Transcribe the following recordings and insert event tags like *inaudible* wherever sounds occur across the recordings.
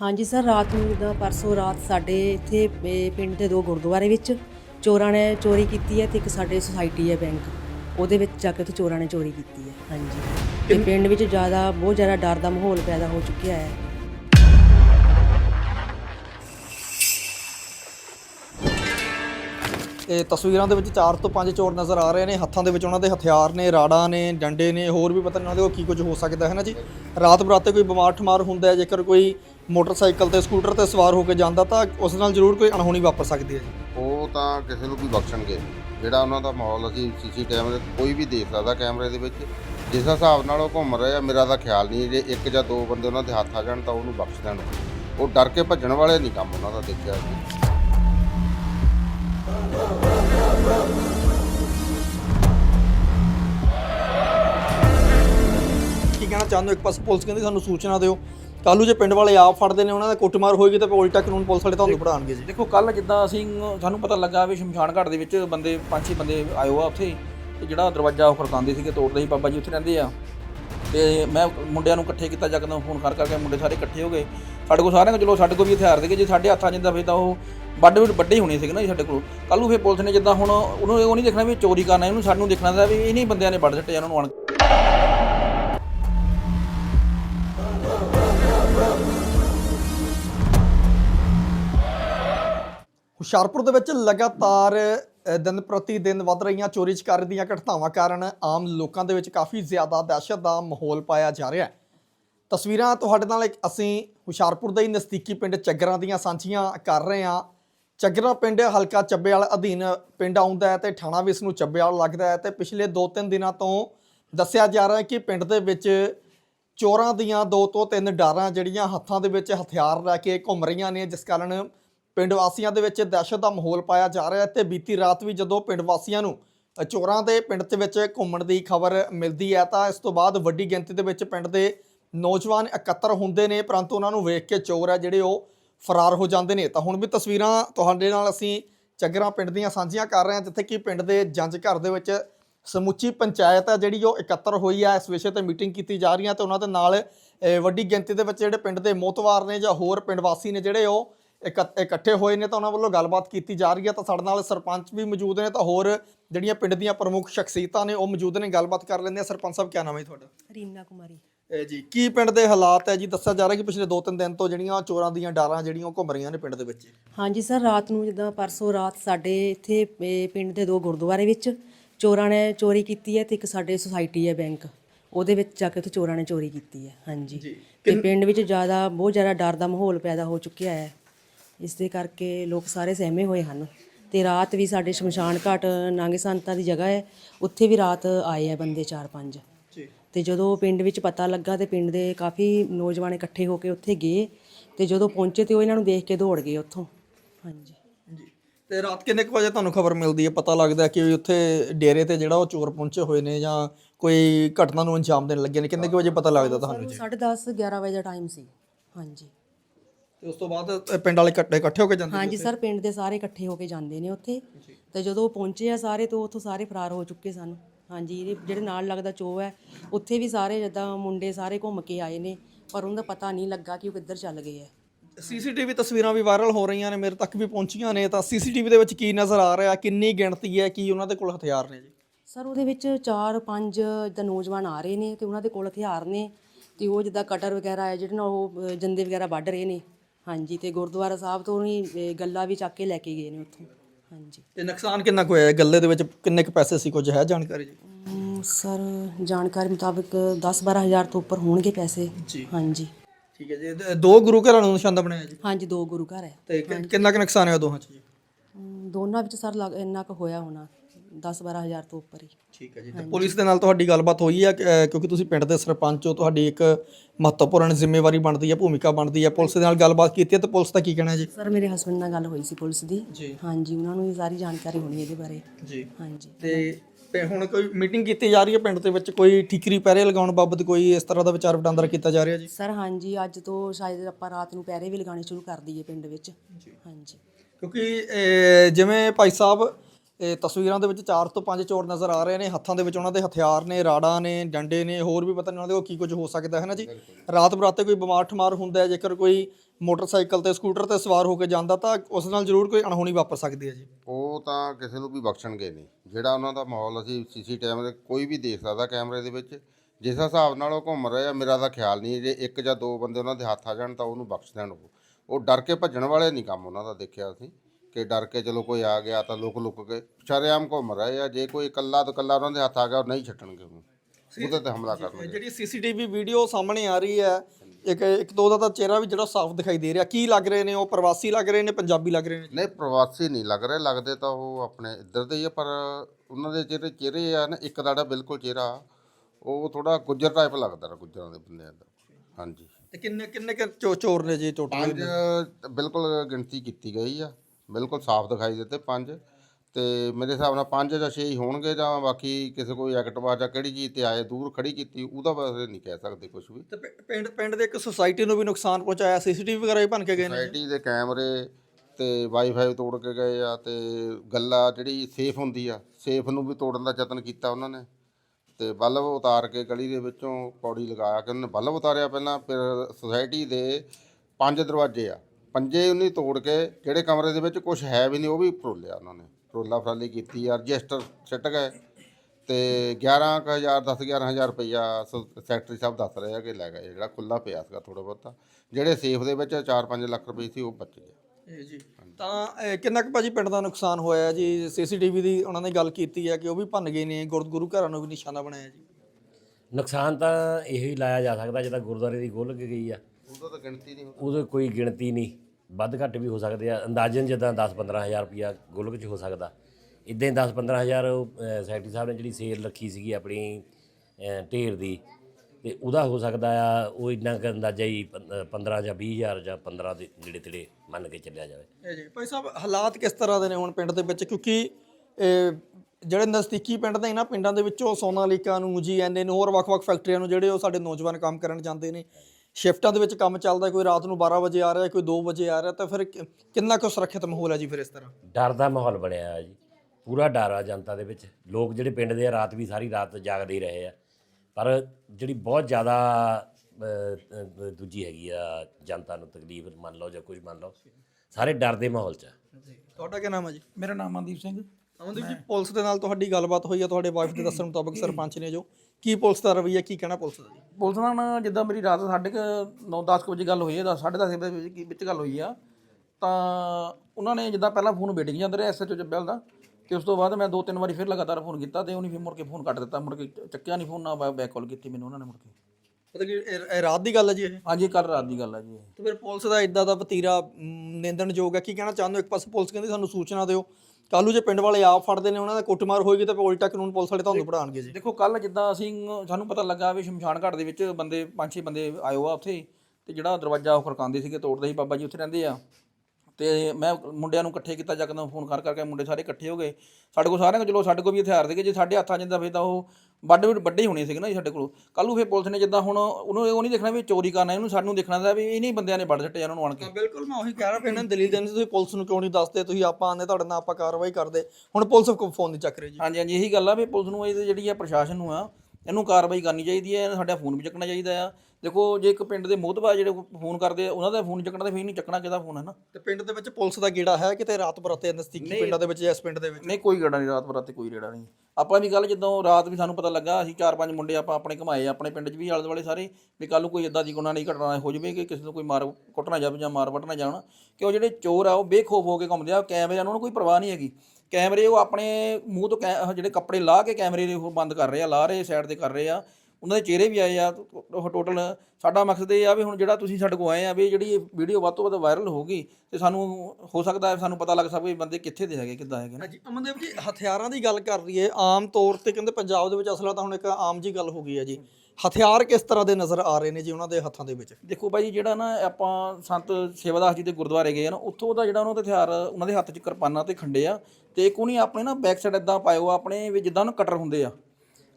ਹਾਂਜੀ ਸਰ ਰਾਤ ਨੂੰ ਜਿੱਦਾਂ ਪਰਸੋਂ ਰਾਤ ਸਾਡੇ ਇੱਥੇ ਪਿੰਡ ਦੇ ਦੋ ਗੁਰਦੁਆਰੇ ਵਿੱਚ ਚੋਰਾਂ ਨੇ ਚੋਰੀ ਕੀਤੀ ਹੈ ਤੇ ਇੱਕ ਸਾਡੇ ਸੁਸਾਇਟੀ ਹੈ ਬੈਂਕ। ਉਹਦੇ ਵਿੱਚ ਜਾ ਕੇ ਉੱਥੇ ਚੋਰਾਂ ਨੇ ਚੋਰੀ ਕੀਤੀ ਹੈ। ਹਾਂਜੀ। ਤੇ ਪਿੰਡ ਵਿੱਚ ਜ਼ਿਆਦਾ ਬਹੁਤ ਜ਼ਿਆਦਾ ਡਰ ਦਾ ਮਾਹੌਲ ਪੈਦਾ ਹੋ ਚੁੱਕਿਆ ਹੈ। ਇਹ ਤਸਵੀਰਾਂ ਦੇ ਵਿੱਚ ਚਾਰ ਤੋਂ ਪੰਜ ਚੋਰ ਨਜ਼ਰ ਆ ਰਹੇ ਨੇ। ਹੱਥਾਂ ਦੇ ਵਿੱਚ ਉਹਨਾਂ ਦੇ ਹਥਿਆਰ ਨੇ, ਰਾੜਾਂ ਨੇ, ਡੰਡੇ ਨੇ, ਹੋਰ ਵੀ ਪਤਾ ਨਹੀਂ ਉਹਨਾਂ ਦੇ ਕੋਲ ਕੀ ਕੁਝ ਹੋ ਸਕਦਾ ਹੈ ਨਾ ਜੀ। ਰਾਤ ਬਰਾਤੇ ਕੋਈ ਬਿਮਾਰ ਠਮਾਰ ਹੁੰਦਾ ਹੈ, ਜੇਕਰ ਕੋਈ ਮੋਟਰਸਾਈਕਲ ਤੇ, ਸਕੂਟਰ ਤੇ ਸਵਾਰ ਹੋ ਕੇ ਜਾਂਦਾ ਤਾਂ ਉਸ ਨਾਲ ਜ਼ਰੂਰ ਕੋਈ ਅਣਹੋਣੀ ਵਾਪਰ ਸਕਦੀ ਹੈ ਜੀ। ਉਹ ਤਾਂ ਕਿਸੇ ਨੂੰ ਵੀ ਬਖਸ਼ਣਗੇ। ਜਿਹੜਾ ਉਹਨਾਂ ਦਾ ਮਾਹੌਲ ਅਸੀਂ ਸੀਸੀ ਕੈਮਰੇ ਕੋਈ ਵੀ ਦੇਖ ਸਕਦਾ ਕੈਮਰੇ ਦੇ ਵਿੱਚ। ਜਿਸ ਹਿਸਾਬ ਨਾਲ ਉਹ ਘੁੰਮ ਰਹੇ ਆ, ਮੇਰਾ ਤਾਂ ਖਿਆਲ ਨਹੀਂ ਜੇ ਇੱਕ ਜਾਂ ਦੋ ਬੰਦੇ ਉਹਨਾਂ ਦੇ ਹੱਥ ਆ ਜਾਣ ਤਾਂ ਉਹਨੂੰ ਬਖਸ਼ ਦੇਣ। ਉਹ ਡਰ ਕੇ ਭੱਜਣ ਵਾਲੇ ਨਹੀਂ ਕੰਮ ਉਹਨਾਂ ਦਾ ਦੇਖਿਆ ਅਸੀਂ ਕੀ ਕਹਿਣਾ ਚਾਹੁੰਦੇ ਹੋ? ਇੱਕ ਪਾਸੇ ਪੁਲਿਸ ਕਹਿੰਦੀ ਸਾਨੂੰ ਸੂਚਨਾ ਦਿਓ। ਕੱਲ੍ਹ ਨੂੰ ਜੇ ਪਿੰਡ ਵਾਲੇ ਆਪ ਫੜਦੇ ਨੇ ਉਹਨਾਂ ਦਾ ਕੁੱਟਮਾਰ ਹੋਏਗੀ ਤਾਂ ਉਲਟਾ ਕਾਨੂੰਨ ਪੁਲਿਸ ਵਾਲੇ ਤੁਹਾਨੂੰ ਪੜਾਉਣਗੇ ਜੀ। ਦੇਖੋ ਕੱਲ ਜਿੱਦਾਂ ਅਸੀਂ ਸਾਨੂੰ ਪਤਾ ਲੱਗਾ ਵੀ ਸ਼ਮਸ਼ਾਨ ਘਾਟ ਦੇ ਵਿੱਚ ਬੰਦੇ ਪੰਜ ਛੇ ਬੰਦੇ ਆਏ ਹੋ ਆ ਉੱਥੇ। ਤੇ ਜਿਹੜਾ ਦਰਵਾਜ਼ਾ ਉਹ ਖੜਕਾਉਂਦੇ ਸੀਗੇ ਤੋੜਦੇ ਸੀ ਬਾਬਾ ਜੀ ਉੱਥੇ ਰਹਿੰਦੇ ਆ। ਤੇ ਮੈਂ ਮੁੰਡਿਆਂ ਨੂੰ ਇਕੱਠੇ ਕੀਤਾ ਜਕਦਮ ਫੋਨ ਕਰ ਕਰਕੇ ਮੁੰਡੇ ਸਾਰੇ ਇਕੱਠੇ ਹੋ ਗਏ। ਸਾਡੇ ਕੋਲ ਸਾਰਿਆਂ ਕੋਲ, ਚਲੋ ਸਾਡੇ ਕੋਲ ਵੀ ਹਥਿਆਰ ਸੀਗੇ, ਜੇ ਸਾਡੇ ਹੱਥਾਂ ਜਿੰਦਾ ਫੇ ਤਾਂ ਉਹ ਵੱਡੇ ਵੱਡੇ ਹੀ ਹੋਣੇ ਸੀਗੇ ਨਾ ਜੀ ਸਾਡੇ ਕੋਲ। ਕੱਲ ਨੂੰ ਫੇ ਪੁਲਿਸ ਨੇ ਜਿੱਦਾਂ ਹੁਣ ਉਹਨੂੰ ਉਹ ਨਹੀਂ ਦੇਖਣਾ ਵੀ ਚੋਰੀ ਕਰਨਾ, ਇਹਨੂੰ ਸਾਨੂੰ ਦੇਖਣਾ ਦਾ ਵੀ ਇਹ ਨਹੀਂ ਬੰਦਿਆਂ ਨੇ ਵੱਢ ਸੱਟੇ ਉਹਨਾਂ ਨੂੰ ਆਣ ਹੁਸ਼ਿਆਰਪੁਰ ਦੇ ਵਿੱਚ ਲਗਾਤਾਰ ਦਿਨ ਪ੍ਰਤੀ ਦਿਨ ਵੱਧ ਰਹੀਆਂ ਚੋਰੀ ਚਕਾਰੀ ਦੀਆਂ ਘਟਨਾਵਾਂ ਕਾਰਨ ਆਮ ਲੋਕਾਂ ਦੇ ਵਿੱਚ ਕਾਫੀ ਜ਼ਿਆਦਾ ਦਹਿਸ਼ਤ ਦਾ ਮਾਹੌਲ ਪਾਇਆ ਜਾ ਰਿਹਾ ਹੈ। ਤਸਵੀਰਾਂ ਤੁਹਾਡੇ ਨਾਲ ਇੱਕ ਅਸੀਂ ਹੁਸ਼ਿਆਰਪੁਰ ਦੇ ਹੀ ਨਜ਼ਦੀਕੀ ਪਿੰਡ ਚੱਗਰਾਂ ਦੀਆਂ ਸਾਂਝੀਆਂ ਕਰ ਰਹੇ ਹਾਂ। ਚੱਗਰਾਂ ਪਿੰਡ ਹਲਕਾ ਚੱਬੇਵਾਲ ਅਧੀਨ ਪਿੰਡ ਆਉਂਦਾ ਹੈ ਤੇ ਥਾਣਾ ਵੀ ਇਸ ਨੂੰ ਚੱਬੇਵਾਲ ਲੱਗਦਾ ਹੈ ਤੇ ਪਿਛਲੇ 2-3 ਦਿਨਾਂ ਤੋਂ ਦੱਸਿਆ ਜਾ ਰਿਹਾ ਹੈ ਕਿ ਪਿੰਡ ਦੇ ਵਿੱਚ ਚੋਰਾਂ ਦੀਆਂ ਦੋ ਤੋਂ ਤਿੰਨ ਡਾਰਾਂ ਜਿਹੜੀਆਂ ਹੱਥਾਂ ਦੇ ਵਿੱਚ ਹਥਿਆਰ ਲੈ ਕੇ ਘੁੰਮ ਰਹੀਆਂ ਨੇ, ਜਿਸ ਕਾਰਨ ਪਿੰਡ ਵਾਸੀਆਂ ਦੇ ਵਿੱਚ ਦਹਿਸ਼ਤ ਦਾ ਮਾਹੌਲ ਪਾਇਆ ਜਾ ਰਿਹਾ ਹੈ ਤੇ ਬੀਤੀ ਰਾਤ ਵੀ ਜਦੋਂ ਪਿੰਡ ਵਾਸੀਆਂ ਨੂੰ ਚੋਰਾਂ ਦੇ ਪਿੰਡ ਦੇ ਵਿੱਚ ਘੁੰਮਣ ਦੀ ਖਬਰ ਮਿਲਦੀ ਹੈ ਤਾਂ ਇਸ ਤੋਂ ਬਾਅਦ ਵੱਡੀ ਗਿਣਤੀ ਦੇ ਵਿੱਚ ਪਿੰਡ ਦੇ ਨੌਜਵਾਨ ਇਕੱਤਰ ਹੁੰਦੇ ਨੇ, ਪਰੰਤੂ ਉਹਨਾਂ ਨੂੰ ਵੇਖ ਕੇ ਚੋਰ ਹੈ ਜਿਹੜੇ ਉਹ ਫਰਾਰ ਹੋ ਜਾਂਦੇ ਨੇ। ਤਾਂ ਹੁਣ ਵੀ ਤਸਵੀਰਾਂ ਤੁਹਾਡੇ ਨਾਲ ਅਸੀਂ ਚੱਗਰਾਂ ਪਿੰਡ ਦੀਆਂ ਸਾਂਝੀਆਂ ਕਰ ਰਹੇ ਹਾਂ, ਜਿੱਥੇ ਕਿ ਪਿੰਡ ਦੇ ਜੰਜ ਘਰ ਦੇ ਵਿੱਚ ਸਮੁੱਚੀ ਪੰਚਾਇਤ ਹੈ ਜਿਹੜੀ ਉਹ ਇਕੱਤਰ ਹੋਈ ਹੈ। ਇਸ ਵਿਸ਼ੇ ਤੇ ਮੀਟਿੰਗ ਕੀਤੀ ਜਾ ਰਹੀ ਹੈ ਤੇ ਉਹਨਾਂ ਦੇ ਨਾਲ ਵੱਡੀ ਗਿਣਤੀ ਦੇ ਵਿੱਚ ਜਿਹੜੇ ਪਿੰਡ ਦੇ ਮੋਤਵਾਰ ਨੇ ਜਾਂ ਹੋਰ ਪਿੰਡ ਵਾਸੀ ਨੇ ਜਿਹੜੇ ਉਹ ਇਕੱਠੇ ਹੋਏ ਨੇ ਤਾਂ ਉਹਨਾਂ ਵੱਲੋਂ ਗੱਲਬਾਤ ਕੀਤੀ ਜਾ ਰਹੀ ਹੈ। ਤਾਂ ਸਾਡੇ ਨਾਲ ਸਰਪੰਚ ਵੀ ਮੌਜੂਦ ਨੇ ਤਾਂ ਹੋਰ ਜਿਹੜੀਆਂ ਪਿੰਡ ਦੀਆਂ ਪ੍ਰਮੁੱਖ ਸ਼ਖਸੀਅਤਾਂ ਨੇ ਉਹ ਮੌਜੂਦ ਨੇ ਗੱਲਬਾਤ ਕਰ ਲੈਂਦੇ ਆ ਸਰਪੰਚ ਸਾਹਿਬ ਕੀ ਨਾਮ ਹੈ ਤੁਹਾਡਾ? ਰੀਨਾ ਕੁਮਾਰੀ। ਜੀ ਕੀ ਪਿੰਡ ਦੇ ਹਾਲਾਤ ਹੈ ਜੀ? ਦੱਸਿਆ ਜਾ ਰਿਹਾ ਕਿ ਪਿਛਲੇ 2-3 ਦਿਨ ਤੋਂ ਜਿਹੜੀਆਂ ਚੋਰਾਂ ਦੀਆਂ ਡਾਰਾਂ ਜਿਹੜੀਆਂ ਉਹ ਘੁੰਮ ਰਹੀਆਂ ਨੇ ਪਿੰਡ ਦੇ ਵਿੱਚ। ਹਾਂਜੀ ਸਰ ਰਾਤ ਨੂੰ ਜਿੱਦਾਂ ਪਰਸੋਂ ਰਾਤ ਸਾਡੇ ਇੱਥੇ ਪਿੰਡ ਦੇ ਦੋ ਗੁਰਦੁਆਰੇ ਵਿੱਚ ਚੋਰਾਂ ਨੇ ਚੋਰੀ ਕੀਤੀ ਹੈ ਤੇ ਇੱਕ ਸਾਡੇ ਸੁਸਾਇਟੀ ਹੈ ਬੈਂਕ। ਉਹਦੇ ਵਿੱਚ ਜਾ ਕੇ ਉੱਥੇ ਚੋਰਾਂ ਨੇ ਚੋਰੀ ਕੀਤੀ ਹੈ। ਹਾਂਜੀ। ਤੇ ਪਿੰਡ ਵਿੱਚ ਜ਼ਿਆਦਾ ਬਹੁਤ ਜ਼ਿਆਦਾ ਡਰ ਦਾ ਮਾਹੌਲ ਪੈਦਾ ਹੋ ਚੁੱਕਿਆ ਹੈ। ਇਸ ਦੇ ਕਰਕੇ ਲੋਕ ਸਾਰੇ ਸਹਿਮੇ ਹੋਏ ਹਨ ਤੇ ਰਾਤ ਵੀ ਸਾਡੇ ਸ਼ਮਸ਼ਾਨ ਘਾਟ ਨਾਂਗੇ ਸੰਤਾਂ ਦੀ ਜਗ੍ਹਾ ਹੈ ਉੱਥੇ ਵੀ ਰਾਤ ਆਏ ਆ ਬੰਦੇ 4-5 ਜੀ। ਤੇ ਜਦੋਂ ਪਿੰਡ ਵਿੱਚ ਪਤਾ ਲੱਗਾ ਤੇ ਪਿੰਡ ਦੇ ਕਾਫੀ ਨੌਜਵਾਨ ਇਕੱਠੇ ਹੋ ਕੇ ਉੱਥੇ ਗਏ ਤੇ ਜਦੋਂ ਪਹੁੰਚੇ ਤੇ ਉਹ ਇਹਨਾਂ ਨੂੰ ਦੇਖ ਕੇ ਦੌੜ ਗਏ ਉੱਥੋਂ। ਹਾਂਜੀ। ਜੀ। ਤੇ ਰਾਤ ਕਿੰਨੇ ਕੁ ਵਜੇ ਤੁਹਾਨੂੰ ਖਬਰ ਮਿਲਦੀ ਹੈ ਪਤਾ ਲੱਗਦਾ ਕਿ ਉੱਥੇ ਡੇਰੇ ਤੇ ਜਿਹੜਾ ਉਹ ਚੋਰ ਪਹੁੰਚੇ ਹੋਏ ਨੇ ਜਾਂ ਕੋਈ ਘਟਨਾ ਨੂੰ ਅੰਜਾਮ ਦੇਣ ਲੱਗੇ ਨੇ? ਕਿੰਨੇ ਕੁ ਵਜੇ ਪਤਾ ਲੱਗਦਾ ਤੁਹਾਨੂੰ ਜੀ? 10:30 11 ਵਜੇ ਦਾ ਟਾਈਮ ਸੀ। ਹਾਂਜੀ। ਤੇ ਉਸ ਤੋਂ ਬਾਅਦ ਪਿੰਡ ਵਾਲੇ ਇਕੱਠੇ ਇਕੱਠੇ ਹੋ ਕੇ ਜਾਂਦੇ ਹਾਂਜੀ ਸਰ ਪਿੰਡ ਦੇ ਸਾਰੇ ਇਕੱਠੇ ਹੋ ਕੇ ਜਾਂਦੇ ਨੇ ਉੱਥੇ। ਤੇ ਜਦੋਂ ਉਹ ਪਹੁੰਚੇ ਆ ਸਾਰੇ ਤੋਂ ਉੱਥੋਂ ਸਾਰੇ ਫਰਾਰ ਹੋ ਚੁੱਕੇ ਸਨ। ਹਾਂਜੀ ਇਹਦੇ ਜਿਹੜੇ ਨਾਲ ਲੱਗਦਾ ਚੋ ਹੈ ਉੱਥੇ ਵੀ ਸਾਰੇ ਜਿੱਦਾਂ ਮੁੰਡੇ ਸਾਰੇ ਘੁੰਮ ਕੇ ਆਏ ਨੇ ਪਰ ਉਹਨਾਂ ਦਾ ਪਤਾ ਨਹੀਂ ਲੱਗਾ ਕਿ ਉਹ ਕਿੱਧਰ ਚੱਲ ਗਏ ਆ। ਸੀਸੀਟੀਵੀ ਤਸਵੀਰਾਂ ਵੀ ਵਾਇਰਲ ਹੋ ਰਹੀਆਂ ਨੇ ਮੇਰੇ ਤੱਕ ਵੀ ਪਹੁੰਚੀਆਂ ਨੇ। ਤਾਂ ਸੀਸੀਟੀਵੀ ਦੇ ਵਿੱਚ ਕੀ ਨਜ਼ਰ ਆ ਰਿਹਾ ਕਿੰਨੀ ਗਿਣਤੀ ਹੈ ਕੀ ਉਹਨਾਂ ਦੇ ਕੋਲ ਹਥਿਆਰ ਨੇ ਜੀ? ਸਰ ਉਹਦੇ ਵਿੱਚ 4-5 ਜਿੱਦਾਂ ਨੌਜਵਾਨ ਆ ਰਹੇ ਨੇ ਤੇ ਉਹਨਾਂ ਦੇ ਕੋਲ ਹਥਿਆਰ ਨੇ। ਤੇ ਉਹ ਜਿੱਦਾਂ ਕਟਰ ਵਗੈਰਾ ਹੈ ਜਿਹੜੇ ਨਾਲ ਉਹ ਜੰਦੇ ਵਗੈਰਾ ਵੱਢ ਰਹੇ ਨੇ। ਹਾਂਜੀ ਤੇ ਗੁਰਦੁਆਰਾ ਸਾਹਿਬ ਤੋਂ ਹੀ ਗੱਲਾ ਵੀ ਚੱਕ ਕੇ ਲੈ ਕੇ ਗਏ ਨੇ ਉੱਥੋਂ। ਹਾਂਜੀ। ਤੇ ਨੁਕਸਾਨ ਕਿੰਨਾ ਕੁ ਹੋਇਆ? ਗੱਲੇ ਦੇ ਵਿੱਚ ਕਿੰਨੇ ਕੁ ਪੈਸੇ ਸੀ? ਕੁਝ ਹੈ ਜਾਣਕਾਰੀ ਜੀ? ਸਰ ਜਾਣਕਾਰੀ ਮੁਤਾਬਕ 10-12 ਹਜ਼ਾਰ ਤੋਂ ਉੱਪਰ ਹੋਣਗੇ ਪੈਸੇ। ਜੀ। ਹਾਂਜੀ। ਠੀਕ ਹੈ ਜੀ। ਤੇ ਦੋ ਗੁਰੂ ਘਰਾਂ ਨੂੰ ਨਿਸ਼ਾਨਾ ਬਣਾਇਆ ਜੀ? ਹਾਂਜੀ ਦੋ ਗੁਰੂ ਘਰ ਹੈ। ਤੇ ਕਿ- ਕਿੰਨਾ ਕੁ ਨੁਕਸਾਨ ਹੋਇਆ ਦੋਹਾਂ ਚ ਜੀ? ਅਮ, ਦੋਨਾਂ ਵਿੱਚ ਸਰ ਲੱਗ- ਇੰਨਾ ਕੁ ਹੋਇਆ ਹੋਣਾ। 10-12 ਹਜ਼ਾਰ ਤੋਂ ਉੱਪਰ ਹੀ। ਠੀਕ ਹੈ ਜੀ। ਤੇ ਪੁਲਿਸ ਦੇ ਨਾਲ ਤੁਹਾਡੀ ਗੱਲਬਾਤ ਹੋਈ ਹੈ ਅਹ, ਕਿਉਂਕਿ ਤੁਸੀਂ ਪਿੰਡ ਦੇ ਸਰਪੰਚ ਹੋ ਤੁਹਾਡੀ ਇੱਕ ਮਹੱਤਵਪੂਰਨ ਜ਼ਿੰਮੇਵਾਰੀ ਬਣਦੀ ਹੈ ਭੂਮਿਕਾ ਬਣਦੀ ਹੈ ਪੁਲਿਸ ਦੇ ਨਾਲ ਗੱਲਬਾਤ ਕੀਤੀ ਹੈ ਤੇ ਪੁਲਿਸ ਦਾ ਕੀ ਕਹਿਣਾ ਹੈ ਜੀ? ਸਰ ਮੇਰੇ ਹਸਬੰਡ ਨਾਲ ਗੱਲ ਹੋਈ ਸੀ ਪੁਲਿਸ ਦੀ। ਜੀ। ਹਾਂਜੀ ਉਹਨਾਂ ਨੂੰ ਵੀ ਸਾਰੀ ਜਾਣਕਾਰੀ ਹੋਣੀ ਇਹਦੇ ਬਾਰੇ। ਜੀ। ਹਾਂਜੀ। ਤੇ ਤੇ ਹੁਣ ਕੋਈ ਮੀਟਿੰਗ ਕੀਤੀ ਜਾ ਰਹੀ ਹੈ ਪਿੰਡ ਦੇ ਵਿੱਚ? ਕੋਈ ਠੀਕਰੀ ਪਹਿਰੇ ਲਗਾਉਣ ਬਾਬਤ ਕੋਈ ਇਸ ਤਰ੍ਹਾਂ ਦਾ ਵਿਚਾਰ ਵਟਾਂਦਰਾ ਕੀਤਾ ਜਾ ਰਿਹਾ ਜੀ? ਸਰ ਹਾਂਜੀ ਅੱਜ ਤੋਂ ਸ਼ਾਇਦ ਆਪਾਂ ਰਾਤ ਨੂੰ ਪਹਿਰੇ ਵੀ ਲਗਾਉਣੇ ਸ਼ੁਰੂ ਕਰ ਦਈਏ ਪਿੰਡ ਵਿੱਚ। ਹਾਂਜੀ। ਕਿਉਂਕਿ ਅਹ, ਜਿਵੇਂ ਭਾਈ ਸਾਹਿਬ ਇਹ ਤਸਵੀਰਾਂ ਦੇ ਵਿੱਚ 4 ਤੋਂ 5 ਚੋਰ ਨਜ਼ਰ ਆ ਰਹੇ ਨੇ। ਹੱਥਾਂ ਦੇ ਵਿੱਚ ਉਹਨਾਂ ਦੇ ਹਥਿਆਰ ਨੇ ਰਾੜਾਂ ਨੇ ਡੰਡੇ ਨੇ ਹੋਰ ਵੀ ਪਤਾ ਨਹੀਂ ਉਹਨਾਂ ਦੇ ਕੋਲ ਕੀ ਕੁਝ ਹੋ ਸਕਦਾ ਹੈ ਨਾ ਜੀ? ਰਾਤ ਬਰਾਤੇ ਕੋਈ ਬਿਮਾਰ ਠਮਾਰ ਹੁੰਦਾ ਹੈ ਜੇਕਰ ਕੋਈ ਮੋਟਰਸਾਈਕਲ ਤੇ ਸਕੂਟਰ ਤੇ ਸਵਾਰ ਹੋ ਕੇ ਜਾਂਦਾ ਤਾਂ ਉਸ ਨਾਲ ਜ਼ਰੂਰ ਕੋਈ ਅਣਹੋਣੀ ਵਾਪਰ ਸਕਦੀ ਹੈ ਜੀ। ਉਹ ਤਾਂ ਕਿਸੇ ਨੂੰ ਵੀ ਬਖਸ਼ਣਗੇ ਨਹੀਂ। ਜਿਹੜਾ ਉਹਨਾਂ ਦਾ ਮਾਹੌਲ ਅਸੀਂ ਸੀਸੀ ਕੈਮਰੇ ਕੋਈ ਵੀ ਦੇਖ ਸਕਦਾ ਕੈਮਰੇ ਦੇ ਵਿੱਚ ਜਿਸ ਹਿਸਾਬ ਨਾਲ ਉਹ ਘੁੰਮ ਰਹੇ ਆ ਮੇਰਾ ਤਾਂ ਖਿਆਲ ਨਹੀਂ ਜੇ ਇੱਕ ਜਾਂ ਦੋ ਬੰਦੇ ਉਹਨਾਂ ਦੇ ਹੱਥ ਆ ਜਾਣ ਤਾਂ ਉਹਨੂੰ ਬਖਸ਼ ਦੇਣ ਉਹ। ਉਹ ਡਰ ਕੇ ਭੱਜਣ ਵਾਲੇ ਨਹੀਂ ਕੰਮ ਉਹਨਾਂ ਦਾ ਦੇਖਿਆ ਅਸੀਂ। ਕਿ ਡਰ ਕੇ ਚਲੋ ਕੋਈ ਆ ਗਿਆ ਤਾਂ ਲੁਕ ਲੁਕ ਕੇ ਸ਼ਰੇਆਮ ਘੁੰਮ ਰਹੇ ਆ ਜੇ ਕੋਈ ਇਕੱਲਾ ਤੋਂ ਇਕੱਲਾ ਉਹਨਾਂ ਦੇ ਹੱਥ ਆ ਗਿਆ ਉਹ ਨਹੀਂ ਛੱਡਣਗੇ ਉਹਨੂੰ ਉਹਦੇ ਤੇ ਹਮਲਾ ਕਰਨਗੇ। ਜਿਹੜੀ ਸੀਸੀਟੀਵੀ ਵੀਡੀਓ ਸਾਹਮਣੇ ਆ ਰਹੀ ਹੈ ਇੱਕ ਇੱਕ ਦੋ ਦਾ ਤਾਂ ਚਿਹਰਾ ਵੀ ਜਿਹੜਾ ਸਾਫ਼ ਦਿਖਾਈ ਦੇ ਰਿਹਾ। ਕੀ ਲੱਗ ਰਹੇ ਨੇ ਉਹ? ਪ੍ਰਵਾਸੀ ਲੱਗ ਰਹੇ ਨੇ ਪੰਜਾਬੀ ਲੱਗ ਰਹੇ ਨੇ? ਨਹੀਂ ਪ੍ਰਵਾਸੀ ਨਹੀਂ ਲੱਗ ਰਹੇ ਲੱਗਦੇ ਤਾਂ ਉਹ ਆਪਣੇ ਇੱਧਰ ਦੇ ਹੀ ਆ ਪਰ ਉਹਨਾਂ ਦੇ ਜਿਹੜੇ ਚਿਹਰੇ ਆ ਨਾ ਇੱਕ ਦਾ ਜਿਹੜਾ ਬਿਲਕੁਲ ਚਿਹਰਾ ਉਹ ਥੋੜਾ ਗੁੱਜਰ ਟਾਈਪ ਲੱਗਦਾ ਰ ਗੁੱਜਰਾਂ ਦੇ ਬੰਦਿਆਂ ਦਾ। ਹਾਂਜੀ। ਤੇ ਕਿੰਨੇ ਕਿੰਨੇ ਕੁ ਚੋ- ਚੋਰ ਨੇ ਜੀ ਟੋਟਲ? ਪੰਜ ਬਿਲਕੁਲ ਗਿਣਤੀ ਕੀਤੀ ਗਈ ਆ। ਬਿਲਕੁਲ ਸਾਫ਼ ਦਿਖਾਈ ਦਿੱਤੇ ਪੰਜ। ਤੇ ਮੇਰੇ ਹਿਸਾਬ ਨਾਲ ਪੰਜ ਜਾਂ ਛੇ ਹੀ ਹੋਣਗੇ ਜਾਂ ਬਾਕੀ ਕਿਸੇ ਕੋਈ ਐਕਟਿਵਾ ਜਾਂ ਕਿਹੜੀ ਚੀਜ਼ ਤੇ ਆਏ ਦੂਰ ਖੜੀ ਕੀਤੀ ਉਹਦਾ ਬਾਰੇ ਨਹੀਂ ਕਹਿ ਸਕਦੇ ਕੁਝ ਵੀ। ਤੇ ਪਿੰ- ਪਿੰਡ ਪਿੰਡ ਦੇ ਇੱਕ ਸੁਸਾਇਟੀ ਨੂੰ ਵੀ ਨੁਕਸਾਨ ਪਹੁੰਚਾਇਆ ਸੀਸੀਟੀਵੀ ਵਗੈਰਾ ਵੀ ਭੰਨ ਕੇ ਗਏ ਨੇ? ਸੋਸਾਇਟੀ ਦੇ ਕੈਮਰੇ ਤੇ ਵਾਈਫਾਈ ਤੋੜ ਕੇ ਗਏ ਆ ਤੇ ਗੱਲਾ ਜਿਹੜੀ ਸੇਫ ਹੁੰਦੀ ਆ ਸੇਫ ਨੂੰ ਵੀ ਤੋੜਨ ਦਾ ਯਤਨ ਕੀਤਾ ਉਹਨਾਂ ਨੇ। ਤੇ ਬਲਬ ਉਤਾਰ ਕੇ ਗਲੀ ਦੇ ਵਿੱਚੋਂ ਪੌੜੀ ਲਗਾ ਕੇ ਉਹਨਾਂ ਨੇ ਬਲਬ ਉਤਾਰਿਆ ਪਹਿਲਾਂ ਫਿਰ ਸੁਸਾਇਟੀ ਦੇ ਪੰਜ ਦਰਵਾਜ਼ੇ ਆ। ਪੰਜੇ ਉਹਨੇ ਤੋੜ ਕੇ ਜਿਹੜੇ ਕਮਰੇ ਦੇ ਵਿੱਚ ਕੁਝ ਹੈ ਵੀ ਨਹੀਂ ਉਹ ਵੀ ਫਰੋਲਿਆ ਉਹਨਾਂ ਨੇ। ਫਰੋਲਾ ਫਰਾਲੀ ਕੀਤੀ ਆ ਰਜਿਸਟਰ ਸਿੱਟ ਗਏ ਤੇ 11000 10 11000 ਰੁਪਈਆ ਸ- ਸੈਕਟਰੀ ਸਾਹਿਬ ਦੱਸ ਰਹੇ ਆ ਕਿ ਲੈ ਗਏ ਜਿਹੜਾ ਖੁੱਲਾ ਪਿਆ ਸੀਗਾ ਥੋੜਾ ਬਹੁਤਾ। ਜਿਹੜੇ ਸੇਫ ਦੇ ਵਿੱਚ 4-5 ਲੱਖ ਰੁਪਏ ਸੀ ਉਹ ਬਚ ਗਏ। ਇਹ ਜੀ। ਤਾਂ ਇਹ ਕਿੰਨਾ ਕੁ ਭਾਜੀ ਪਿੰਡ ਦਾ ਨੁਕਸਾਨ ਹੋਇਆ ਜੀ? ਸੀਸੀਟੀਵੀ ਦੀ ਉਹਨਾਂ ਨੇ ਗੱਲ ਕੀਤੀ ਹੈ ਕਿ ਉਹ ਵੀ ਭੰਨ ਗਏ ਨੇ ਗੁਰ- ਗੁਰੂ ਘਰਾਂ ਨੂੰ ਵੀ ਨਿਸ਼ਾਨਾ ਬਣਾਇਆ ਜੀ। ਨੁਕਸਾਨ ਤਾਂ ਇਹੋ ਹੀ ਲਾਇਆ ਜਾ ਸਕਦਾ ਜਿੱਦਾਂ ਗੁਰਦੁਆਰੇ ਦੀ ਖੁੱਲ੍ਹ ਕੇ ਗਈ ਆ। ਉਹਦਾ ਤਾਂ ਗਿਣਤੀ ਨਹੀਂ ਉਹਦੇ ਕੋਈ ਗਿਣਤੀ ਨਹੀਂ ਵੱਧ ਘੱਟ ਵੀ ਹੋ ਸਕਦੇ ਆ। ਅੰਦਾਜ਼ਨ ਜਿੱਦਾਂ 10-15000 ਰੁਪਿਆ ਗੁਲਕ 'ਚ ਹੋ ਸਕਦਾ। ਇਦਾਂ ਹੀ 10-15000 ਸੈਕਟਰੀ ਸਾਹਿਬ ਨੇ ਜਿਹੜੀ ਸੇਲ ਰੱਖੀ ਸੀਗੀ ਆਪਣੀ ਢੇਰ ਦੀ ਤੇ ਉਹਦਾ ਹੋ ਸਕਦਾ ਆ ਉਹ ਇੰਨਾ ਕੁ ਅੰਦਾਜ਼ਾ ਹੀ 15 ਜਾਂ 20000 ਜਾਂ 15 ਦੇ ਨੇੜੇ ਤੇੜੇ ਮੰਨ ਕੇ ਚੱਲਿਆ ਜਾਵੇ। ਇਹ ਜੀ ਭਾਈ ਸਾਹਿਬ ਹਾਲਾਤ ਕਿਸ ਤਰ੍ਹਾਂ ਦੇ ਨੇ ਹੁਣ ਪਿੰਡ ਦੇ ਵਿੱਚ? ਕਿਉਂਕਿ ਇਹ ਜਿਹੜੇ ਨਜ਼ਦੀਕੀ ਪਿੰਡ ਨੇ ਇਹਨਾਂ ਪਿੰਡਾਂ ਦੇ ਵਿੱਚੋਂ ਸੋਨਾਲੀਕਾ ਨੂੰ ਜੀਐਨਏ ਨੂੰ ਹੋਰ ਵੱਖ-ਵੱਖ ਫੈਕਟਰੀਆਂ ਨੂੰ ਜਿਹੜੇ ਉਹ ਸਾਡੇ ਨੌਜਵਾਨ ਕੰਮ ਕਰਨ ਜਾਂਦੇ ਨੇ ਸ਼ਿਫਟਾਂ ਦੇ ਵਿੱਚ ਕੰਮ ਚੱਲਦਾ ਕੋਈ ਰਾਤ ਨੂੰ 12 ਵਜੇ ਆ ਰਿਹਾ ਕੋਈ 2 ਵਜੇ ਆ ਰਿਹਾ ਤਾਂ ਫਿਰ ਕਿ- ਕਿੰਨਾ ਕੁ ਸੁਰੱਖਿਅਤ ਮਾਹੌਲ ਹੈ ਜੀ ਫਿਰ ਇਸ ਤਰ੍ਹਾਂ? ਡਰ ਦਾ ਮਾਹੌਲ ਬਣਿਆ ਆ ਜੀ। ਪੂਰਾ ਡਰ ਆ ਜਨਤਾ ਦੇ ਵਿੱਚ। ਲੋਕ ਜਿਹੜੇ ਪਿੰਡ ਦੇ ਆ ਰਾਤ ਵੀ ਸਾਰੀ ਰਾਤ ਜਾਗਦੇ ਹੀ ਰਹੇ ਆ। ਪਰ ਜਿਹੜੀ ਬਹੁਤ ਜ਼ਿਆਦਾ ਦੂਜੀ ਹੈਗੀ ਆ ਜਨਤਾ ਨੂੰ ਤਕਲੀਫ ਮੰਨ ਲਓ ਜਾਂ ਕੁਝ ਮੰਨ ਲਓ ਸਾਰੇ ਡਰ ਦੇ ਮਾਹੌਲ 'ਚ ਆ। ਜੀ। ਤੁਹਾਡਾ ਕੀ ਨਾਮ ਹੈ ਜੀ? ਮੇਰਾ ਨਾਮ ਮਨਦੀਪ ਸਿੰਘ। ਅਮਨਦੀਪ ਜੀ ਪੁਲਿਸ ਦੇ ਨਾਲ ਤੁਹਾਡੀ ਗੱਲਬਾਤ ਹੋਈ ਹੈ ਤੁਹਾਡੇ ਵਾਈਫ ਦੇ ਦੱਸਣ ਮੁਤਾਬਕ *clears throat* ਸਰਪੰਚ ਨੇ ਜੋ। ਕੀ ਪੁਲਿਸ ਦਾ ਰਵੱਈਆ ਕੀ ਕਹਿਣਾ ਪੁਲਿਸ ਦਾ ਜੀ? ਪੁਲਿਸ ਨਾਲ ਜਿੱਦਾਂ ਮੇਰੀ ਰਾਤ ਸਾਢੇ ਕੁ 9-10 ਵਜੇ ਗੱਲ ਹੋਈ ਹੈ ਦਸ- ਸਾਢੇ 10 ਵਜੇ ਵਿੱਚ- ਵਿੱਚ ਗੱਲ ਹੋਈ ਆ ਤਾਂ ਉਹਨਾਂ ਨੇ ਜਿੱਦਾਂ ਪਹਿਲਾਂ ਫੋਨ ਵੇਟਿੰਗ ਜਾਂਦੇ ਰਹੇ ਐਸਐਚਓ ਜੱਬਲ ਦਾ ਤੇ ਉਸ ਤੋਂ ਬਾਅਦ ਮੈਂ ਦੋ ਤਿੰਨ ਵਾਰੀ ਫਿਰ ਲਗਾਤਾਰ ਫੋਨ ਕੀਤਾ ਤੇ ਉਹਨੇ ਫਿਰ ਮੁੜ ਕੇ ਫੋਨ ਕੱਟ ਦਿੱਤਾ ਮੁੜ ਕੇ ਚੱਕਿਆ ਨਹੀਂ ਫੋਨ ਨਾ ਬੈਕ ਕਾਲ ਕੀਤੀ ਮੈਨੂੰ ਉਹਨਾਂ ਨੇ ਮੁੜ ਕੇ। ਮਤਲਬ ਕਿ ਇਹ ਇਹ ਰਾਤ ਦੀ ਗੱਲ ਹੈ ਜੀ ਇਹ? ਹਾਂਜੀ ਕੱਲ ਰਾਤ ਦੀ ਗੱਲ ਹੈ ਜੀ ਇਹ। ਤੇ ਫਿਰ ਪੁਲਿਸ ਦਾ ਇਦਾਂ ਦਾ ਵਤੀਰਾ ਨਿੰਦਣਯੋਗ ਹੈ ਕੀ ਕਹਿਣਾ ਚਾਹੁੰਦੇ ਹੋ? ਇੱਕ ਪਾਸੇ ਪੁਲਿਸ ਕਹਿੰਦੀ ਸਾਨੂੰ ਸੂਚਨਾ ਦਿਓ ਕੱਲ੍ਹ ਨੂੰ ਜੇ ਪਿੰਡ ਵਾਲੇ ਆਪ ਫੜਦੇ ਨੇ ਉਹਨਾਂ ਦਾ ਕੁੱਟਮਾਰ ਹੋਏਗੀ ਤਾਂ ਉਲਟਾ ਕਾਨੂੰਨ ਪੁਲਿਸ ਵਾਲੇ ਤੁਹਾਨੂੰ ਪੜਾਉਣਗੇ ਜੀ। ਦੇਖੋ ਕੱਲ ਜਿੱਦਾਂ ਅਸੀਂ ਸਾਨੂੰ ਪਤਾ ਲੱਗਾ ਵੀ ਸ਼ਮਸ਼ਾਨ ਘਾਟ ਦੇ ਵਿੱਚ ਬੰਦੇ ਪੰਜ ਛੇ ਬੰਦੇ ਆਇਓ ਆ ਉੱਥੇ ਤੇ ਜਿਹੜਾ ਦਰਵਾਜ਼ਾ ਉਹ ਖੜਕਾਉਂਦੇ ਸੀਗੇ ਤੋੜਦੇ ਸੀ ਬਾਬਾ ਜੀ ਉੱਥੇ ਰਹਿੰਦੇ ਆ। ਤੇ ਮੈਂ ਮੁੰਡਿਆਂ ਨੂੰ ਇਕੱਠੇ ਕੀਤਾ ਜਕਦਮ ਫੋਨ ਕਰ ਕਰਕੇ ਮੁੰਡੇ ਸਾਰੇ ਇਕੱਠੇ ਹੋ ਗਏ। ਸਾਡੇ ਕੋਲ ਸਾਰਿਆਂ ਕੋਲ ਚਲੋ ਸਾਡੇ ਕੋਲ ਵੀ ਹਥਿਆਰ ਸੀਗੇ ਜੇ ਸਾਡੇ ਹੱਥਾਂ ਜਿੰਦਾ ਫਿਰ ਤਾਂ ਉਹ ਵੱਡ ਵੱਡੇ ਹੀ ਹੋਣੇ ਸੀਗੇ ਨਾ ਜੀ ਸਾਡੇ ਕੋਲ। ਕੱਲ ਨੂੰ ਫਿਰ ਪੁਲਿਸ ਨੇ ਜਿੱਦਾਂ ਹੁਣ ਉਹਨੂੰ ਉਹ ਨਹੀਂ ਦੇਖਣਾ ਵੀ ਚੋਰੀ ਕਰਨਾ ਇਹਨੂੰ ਸਾਨੂੰ ਦੇਖਣਾ ਦਾ ਵੀ ਇਹ ਨਹੀਂ ਬੰਦਿਆਂ ਨੇ ਵੱਢ ਸੱਟੇ ਉਹਨਾਂ ਨੂੰ ਆਣ ਕੇ। ਬਿਲਕੁਲ ਮੈਂ ਉਹੀ ਕਹਿ ਰਿਹਾ ਫਿਰ ਇਹਨਾਂ ਨੂੰ ਦਲੀਲ ਦੇਣੀ ਤੁਸੀਂ ਪੁਲਿਸ ਨੂੰ ਕਿਉਂ ਨਹੀਂ ਦੱਸਦੇ ਤੁਸੀਂ ਆਪਾਂ ਆਂਦੇ ਤੁਹਾਡੇ ਨਾਲ ਆਪਾਂ ਕਾਰਵਾਈ ਕਰਦੇ। ਹੁਣ ਪੁਲਿਸ ਕੋ ਫੋਨ ਨਹੀਂ ਚੱਕ ਰਹੀ ਜੀ। ਹਾਂਜੀ ਹਾਂਜੀ ਇਹੀ ਗੱਲ ਆ ਵੀ ਪੁਲਿਸ ਨੂੰ ਇਹ ਜਿਹੜੀ ਆ ਪ੍ਰਸ਼ਾਸਨ ਨੂੰ ਆ ਇਹਨੂੰ ਕਾਰਵਾਈ ਕਰਨੀ ਚਾਹੀਦੀ ਹੈ ਸਾਡਾ ਫੋਨ ਵੀ ਚੱਕਣਾ ਚਾਹੀਦਾ ਆ। ਦੇਖੋ ਜੇ ਇੱਕ ਪਿੰਡ ਦੇ ਮੋਹਤਬਾ ਜਿਹੜੇ ਫੋਨ ਕਰਦੇ ਆ ਉਹਨਾਂ ਦਾ ਫੋਨ ਚੱਕਣਾ ਤੇ ਫਿਰ ਨਹੀਂ ਚੱਕਣਾ ਕਿਹਦਾ ਫੋਨ ਹੈ ਨਾ। ਤੇ ਪਿੰਡ ਦੇ ਵਿੱਚ ਪੁਲਿਸ ਦਾ ਗੇੜਾ ਹੈ ਕਿਤੇ ਰਾਤ ਬਰਾਤੇ ਨਜ਼ਦੀਕੀ ਪਿੰਡਾਂ ਦੇ ਵਿੱਚ ਜਾਂ ਇਸ ਪਿੰਡ ਦੇ ਵਿੱਚ? ਨਹੀਂ ਕੋਈ ਗੜਾ ਨਹੀਂ ਰਾਤ ਬਰਾਤੇ ਕੋਈ ਰੇੜਾ ਨਹੀਂ। ਆਪਾਂ ਵੀ ਗੱਲ ਜਦੋਂ ਰਾਤ ਵੀ ਸਾਨੂੰ ਪਤਾ ਲੱਗਾ ਅਸੀਂ ਚਾਰ ਪੰਜ ਮੁੰਡੇ ਆਪਾਂ ਆਪਣੇ ਘਮਾਏ ਆਪਣੇ ਪਿੰਡ 'ਚ ਵੀ ਆਲੇ ਦੁਆਲੇ ਸਾਰੇ ਵੀ ਕੱਲ ਨੂੰ ਕੋਈ ਇਦਾਂ ਦੀ ਗੁਨਾਹ ਨਹੀਂ ਘਟਨਾ ਹੋ ਜਾਵੇ ਕਿ ਕਿਸੇ ਨੂੰ ਕੋਈ ਮਾਰ ਕੁੱਟਣਾ ਜਾਵੇ ਜਾਂ ਮਾਰ ਵੱਟਣਾ ਜਾਣ ਕਿ ਉਹ ਜਿਹੜੇ ਚੋਰ ਆ ਉਹ ਬੇਖੌਫ ਹੋ ਕੇ ਘੁੰਮਦੇ ਆ ਕੈਮਰਿਆਂ ਨੂੰ ਉਹਨਾਂ ਨੂੰ ਕੋਈ ਪਰਵਾਹ ਨਹੀਂ ਹੈਗੀ। ਕੈਮਰੇ ਉਹ ਆਪਣੇ ਮੂੰਹ ਤੋਂ ਜਿਹੜੇ ਕੱਪੜੇ ਲਾ ਕੇ ਕੈਮਰੇ ਦੇ ਉਹ ਬੰਦ ਕਰ ਰਹੇ ਆ ਲਾ ਰਹੇ ਸਾਈਡ ਤੇ ਕਰ ਰਹੇ ਆ ਉਹਨਾਂ ਦੇ ਚਿਹਰੇ ਵੀ ਆਏ ਆ ਉਹ ਟੋਟਲ ਸਾਡਾ ਮਕਸਦ ਇਹ ਆ ਵੀ ਹੁਣ ਜਿਹੜਾ ਤੁਸੀਂ ਸਾਡੇ ਕੋਲ ਆਏ ਆ ਵੀ ਜਿਹੜੀ ਵੀਡੀਓ ਵੱਧ ਤੋਂ ਵੱਧ ਵਾਇਰਲ ਹੋਊਗੀ ਤੇ ਸਾਨੂੰ ਹੋ ਸਕਦਾ ਹੈ ਸਾਨੂੰ ਪਤਾ ਲੱਗ ਸਕੇ ਵੀ ਬੰਦੇ ਕਿੱਥੇ ਦੇ ਹੈਗੇ ਕਿੱਦਾਂ ਹੈਗੇ ਹਾਂਜੀ ਅਮਨਦੇਵ ਜੀ ਹਥਿਆਰਾਂ ਦੀ ਗੱਲ ਕਰ ਰਹੀ ਹੈ ਆਮ ਤੌਰ ਤੇ ਕਹਿੰਦੇ ਪੰਜਾਬ ਦੇ ਵਿੱਚ ਅਸਲਾ ਤਾਂ ਹੁਣ ਇੱਕ ਆਮ ਜੀ ਗੱਲ ਹੋ ਗਈ ਹੈ ਜੀ। ਹਥਿਆਰ ਕਿਸ ਤਰ੍ਹਾਂ ਦੇ ਨਜ਼ਰ ਆ ਰਹੇ ਨੇ ਜੀ ਉਹਨਾਂ ਦੇ ਹੱਥਾਂ ਦੇ ਵਿੱਚ? ਦੇਖੋ ਬਾਈ ਜਿਹੜਾ ਨਾ ਆਪਾਂ ਸੰਤ ਸੇਵਾਦਾਸ ਜੀ ਦੇ ਗੁਰਦੁਆਰੇ ਗਏ ਆ ਨਾ ਉੱਥੋਂ ਦਾ ਜਿਹੜਾ ਉਹਨਾਂ ਦਾ ਹਥਿਆਰ ਉਹਨਾਂ ਦੇ ਹੱਥ 'ਚ ਕਿਰਪਾਨਾਂ ਤੇ ਖੰਡੇ ਆ ਤੇ ਇੱਕ ਉਹਨੇ ਆਪਣੇ ਨਾ ਬੈਕ ਸਾਈਡ ਇਦਾਂ ਪਾਇਓ ਆਪਣੇ ਵੀ ਜਿੱਦਾਂ ਨਾ ਕਟਰ ਹੁੰਦੇ ਆ।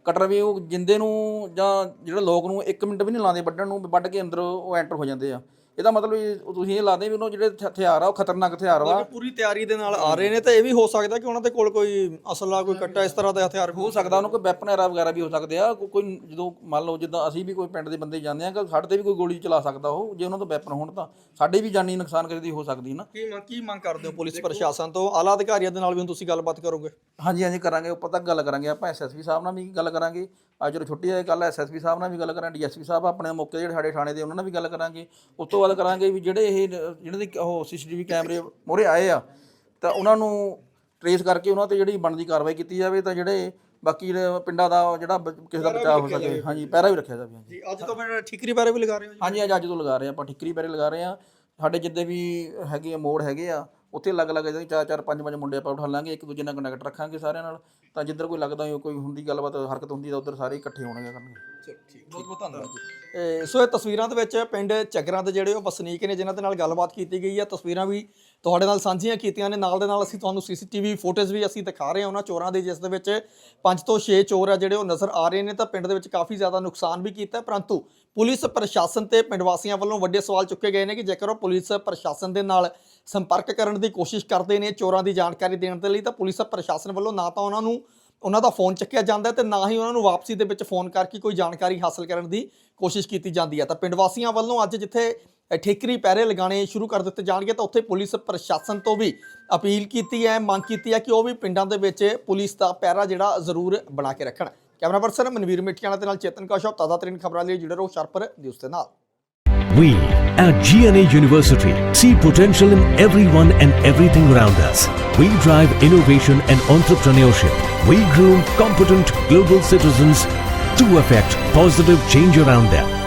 ਕਟਰ ਵੀ ਉਹ ਜਿੰਦੇ ਨੂੰ ਜਾਂ ਜਿਹੜੇ ਲੋਕ ਨੂੰ 1 ਮਿੰਟ ਵੀ ਨਹੀਂ ਲਾਉਂਦੇ ਵੱਢਣ ਨੂੰ ਵੱਢ ਕੇ ਅੰਦਰ ਉਹ ਐਂਟਰ ਹੋ ਜਾਂਦੇ ਆ। ਇਹਦਾ ਮਤਲਬ ਇਹ ਤੁਸੀਂ ਇਹ ਲਾਦੇ ਵੀ ਉਹਨੂੰ ਜਿਹੜੇ ਹਥਿ- ਹਥਿਆਰ ਆ ਉਹ ਖਤਰਨਾਕ ਹਥਿਆਰ ਵਾ। ਪੂਰੀ ਤਿਆਰੀ ਦੇ ਨਾਲ ਆ ਰਹੇ ਨੇ ਤੇ ਇਹ ਵੀ ਹੋ ਸਕਦਾ ਕਿ ਉਹਨਾਂ ਦੇ ਕੋਲ ਕੋਈ ਅਸਲਾ ਕੋਈ ਕੱਟਾ ਇਸ ਤਰ੍ਹਾਂ ਦਾ ਹਥਿਆਰ ਹੋ ਸਕਦਾ ਉਹਨੂੰ ਕੋਈ ਵੈਪਨ ਐਰਾ ਵਗੈਰਾ ਵੀ ਹੋ ਸਕਦੇ ਆ ਕੋ- ਕੋਈ ਜਦੋਂ ਮੰਨ ਲਓ ਜਿੱਦਾਂ ਅਸੀਂ ਵੀ ਕੋਈ ਪਿੰਡ ਦੇ ਬੰਦੇ ਜਾਂਦੇ ਆ ਕਿ ਸਾਡੇ ਤੇ ਵੀ ਕੋਈ ਗੋਲੀ ਚਲਾ ਸਕਦਾ ਉਹ ਜੇ ਉਹਨਾਂ ਤੋਂ ਵੈਪਨ ਹੋਣ ਤਾਂ। ਸਾਡੇ ਵੀ ਜਾਨੀ ਨੁਕਸਾਨ ਕਿਸੇ ਦੀ ਹੋ ਸਕਦੀ ਨਾ। ਕੀ ਮੰਗ ਕੀ ਮੰਗ ਕਰਦੇ ਹੋ ਪੁਲਿਸ ਪ੍ਰਸ਼ਾਸਨ ਤੋਂ? ਆਲਾ ਅਧਿਕਾਰੀਆਂ ਦੇ ਨਾਲ ਵੀ ਹੁਣ ਤੁਸੀਂ ਗੱਲਬਾਤ ਕਰੋਗੇ। ਹਾਂਜੀ ਹਾਂਜੀ ਕਰਾਂਗੇ ਉੱਪਰ ਤੱਕ ਗੱਲ ਕਰਾਂਗੇ ਆਪਾਂ ਐਸਐਸਪੀ ਸਾਹਿਬ ਨਾਲ ਵੀ ਗੱਲ ਕਰਾਂਗੇ। ਅੱਜ ਜਦੋਂ ਛੁੱਟੀ ਹੈ ਕੱਲ ਐਸਐਸਪੀ ਸਾਹਿਬ ਨਾਲ ਵੀ ਗੱਲ ਕਰਾਂਗੇ ਡੀਐਸਪੀ ਸਾਹਿਬ ਆਪਣੇ ਮੌਕੇ ਜਿਹੜੇ ਸਾਡੇ ਥਾਣੇ ਦੇ ਉਹਨਾਂ ਨਾਲ ਵੀ ਗੱਲ ਕਰਾਂਗੇ। ਉਸ ਤੋਂ ਬਾਅਦ ਕਰਾਂਗੇ ਵੀ ਜਿਹੜੇ ਇਹ ਜਿਹੜੇ ਦੇ ਉਹ ਸੀਸੀਟੀਵੀ ਕੈਮਰੇ ਮੋਰੇ ਆਏ ਆ ਤਾਂ ਉਹਨਾਂ ਨੂੰ ਟਰੇਸ ਕਰਕੇ ਉਹਨਾਂ ਤੇ ਜਿਹੜੀ ਬਣਦੀ ਕਾਰਵਾਈ ਕੀਤੀ ਜਾਵੇ ਤਾਂ ਜਿਹੜੇ ਬਾਕੀ ਪਿੰਡਾਂ ਦਾ ਜਿਹੜਾ ਕਿਸੇ ਦਾ ਬਚਾਅ ਹੋ ਸਕੇ। ਹਾਂਜੀ ਪਹਿਰਾ ਵੀ ਰੱਖਿਆ ਜਾਵੇ ਹਾਂਜੀ। ਜੀ ਅੱਜ ਤੋਂ ਫਿਰ ਠਿਕਰੀ ਬਾਰੇ ਵੀ ਲਗਾ ਰਹੇ ਹੋ ਹਾਂਜੀ ਅੱਜ ਅੱਜ ਤੋਂ ਲਗਾ ਰਹੇ ਆ ਆਪਾਂ ਠਿੱਕਰੀ ਪੈਰੇ ਲਗਾ ਰਹੇ ਆ। ਸਾਡੇ ਜਿੱਦੇ ਵੀ ਹੈਗੇ ਆ ਮੋੜ ਹੈਗੇ ਆ ਉੱਥੇ ਅਲੱਗ ਅਲੱਗ ਜਿਹੜੇ ਚਾਰ ਚਾਰ ਪੰਜ ਪੰਜ ਮੁੰਡੇ ਆਪਾਂ ਉਠਾ ਲਾਂਗੇ ਇੱਕ ਦੂਜੇ ਨਾਲ ਕਨੈਕਟ ਰੱਖਾਂਗੇ ਸਾਰਿਆਂ ਨਾਲ। ਤਾਂ ਜਿੱਧਰ ਕੋਈ ਲੱਗਦਾ ਹੋਏ ਕੋਈ ਹੁੰਦੀ ਗੱਲਬਾਤ, ਹਰਕਤ ਹੁੰਦੀ ਤਾਂ ਉੱਧਰ ਸਾਰੇ ਇਕੱਠੇ ਹੋਣਗੇ ਕਰਨਗੇ। ਬਹੁਤ ਬਹੁਤ ਧੰਨਵਾਦ ਜੀ। ਇਹ ਸੋ ਇਹ ਤਸਵੀਰਾਂ ਦੇ ਵਿੱਚ ਪਿੰਡ ਚੱਗਰਾਂ ਦੇ ਜਿਹੜੇ ਉਹ ਵਸਨੀਕ ਨੇ ਜਿਨ੍ਹਾਂ ਦੇ ਨਾਲ ਗੱਲਬਾਤ ਕੀਤੀ ਗਈ ਹੈ ਤਸਵੀਰਾਂ ਵੀ ਤੁਹਾਡੇ ਨਾਲ ਸਾਂਝੀਆਂ ਕੀਤੀਆਂ ਨੇ। ਨਾਲ ਦੇ ਨਾਲ ਅਸੀਂ ਤੁਹਾਨੂੰ ਸੀਸੀਟੀਵੀ ਫੁਟੇਜ ਵੀ ਅਸੀਂ ਦਿਖਾ ਰਹੇ ਹਾਂ ਉਹਨਾਂ ਚੋਰਾਂ ਦੀ ਜਿਸ ਦੇ ਵਿੱਚ 5 ਤੋਂ 6 ਚੋਰ ਆ ਜਿਹੜੇ ਉਹ ਨਜ਼ਰ ਆ ਰਹੇ ਨੇ। ਤਾਂ ਪਿੰਡ ਦੇ ਵਿੱਚ ਕਾਫੀ ਜ਼ਿਆਦਾ ਨੁਕਸਾਨ ਵੀ ਕੀਤਾ ਪਰੰਤੂ ਪੁਲਿਸ ਪ੍ਰਸ਼ਾਸਨ ਤੇ ਪਿੰਡ ਵਾਸੀਆਂ ਵੱਲੋਂ ਵੱਡੇ ਸਵਾਲ ਚੁੱਕੇ ਗਏ ਨੇ ਕਿ ਜੇਕਰ ਉਹ ਪੁਲਿਸ ਪ੍ਰਸ਼ਾਸਨ ਦੇ ਨਾਲ ਸੰਪਰਕ ਕਰਨ ਦੀ ਕੋਸ਼ਿਸ਼ ਕਰਦੇ ਨੇ ਚੋਰਾਂ ਦੀ ਜਾਣਕਾਰੀ ਦੇਣ ਦੇ ਲਈ ਤਾਂ ਪੁਲਿਸ ਪ੍ਰਸ਼ਾਸਨ ਵੱਲੋਂ ਨਾ ਤਾਂ ਉਹਨਾਂ ਨੂੰ ਉਹਨਾਂ ਦਾ ਫੋਨ ਚੱਕਿਆ ਜਾਂਦਾ ਹੈ ਤੇ ਨਾ ਹੀ ਉਹਨਾਂ ਨੂੰ ਵਾਪਸੀ ਦੇ ਵਿੱਚ ਫੋਨ ਕਰਕੇ ਕੋਈ ਜਾਣਕਾਰੀ ਹਾਸਲ ਕਰਨ ਦੀ ਕੋਸ਼ਿਸ਼ ਕੀਤੀ ਜਾਂਦੀ ਹੈ ਤਾਂ ਪਿੰਡ ਵਾਸੀਆਂ ਵੱਲੋਂ ਅੱਜ ਜਿੱਥੇ ਅ, ਠੇਕਰੀ ਪਹਿਰੇ ਲਗਾਉਣੇ ਸ਼ੁਰੂ ਕਰ ਦਿੱਤੇ ਜਾਣਗੇ ਤਾਂ ਉੱਥੇ ਪੁਲਿਸ ਪ੍ਰਸ਼ਾਸਨ ਤੋਂ ਵੀ ਅਪੀਲ ਕੀਤੀ ਹੈ ਮੰਗ ਕੀਤੀ ਹੈ ਕਿ ਉਹ ਵੀ ਪਿੰਡਾਂ ਦੇ ਵਿੱਚ ਪੁਲਿਸ ਦਾ ਪਹਿਰਾ ਜਿਹੜਾ ਜ਼ਰੂਰ ਬਣਾ ਕੇ ਰੱਖਣ ਕੈਮਰਾ ਪਰਸਨ ਮਨਵੀਰ ਮਿੱਠੀਆਣਾ ਦੇ ਨਾਲ ਚੇਤਨ ਕੌਸ਼ਪ ਤਾਜ਼ਾ ਤਰੀਨ ਖਬਰਾਂ ਲਈ ਜੁੜੇ ਰਹੋ ਸ਼ਰਪਰ ਨਿਊਜ਼ ਦੇ ਨਾਲ We at GNA University see potential in everyone and everything around us. We drive innovation and entrepreneurship. We groom competent global citizens to affect positive change around them.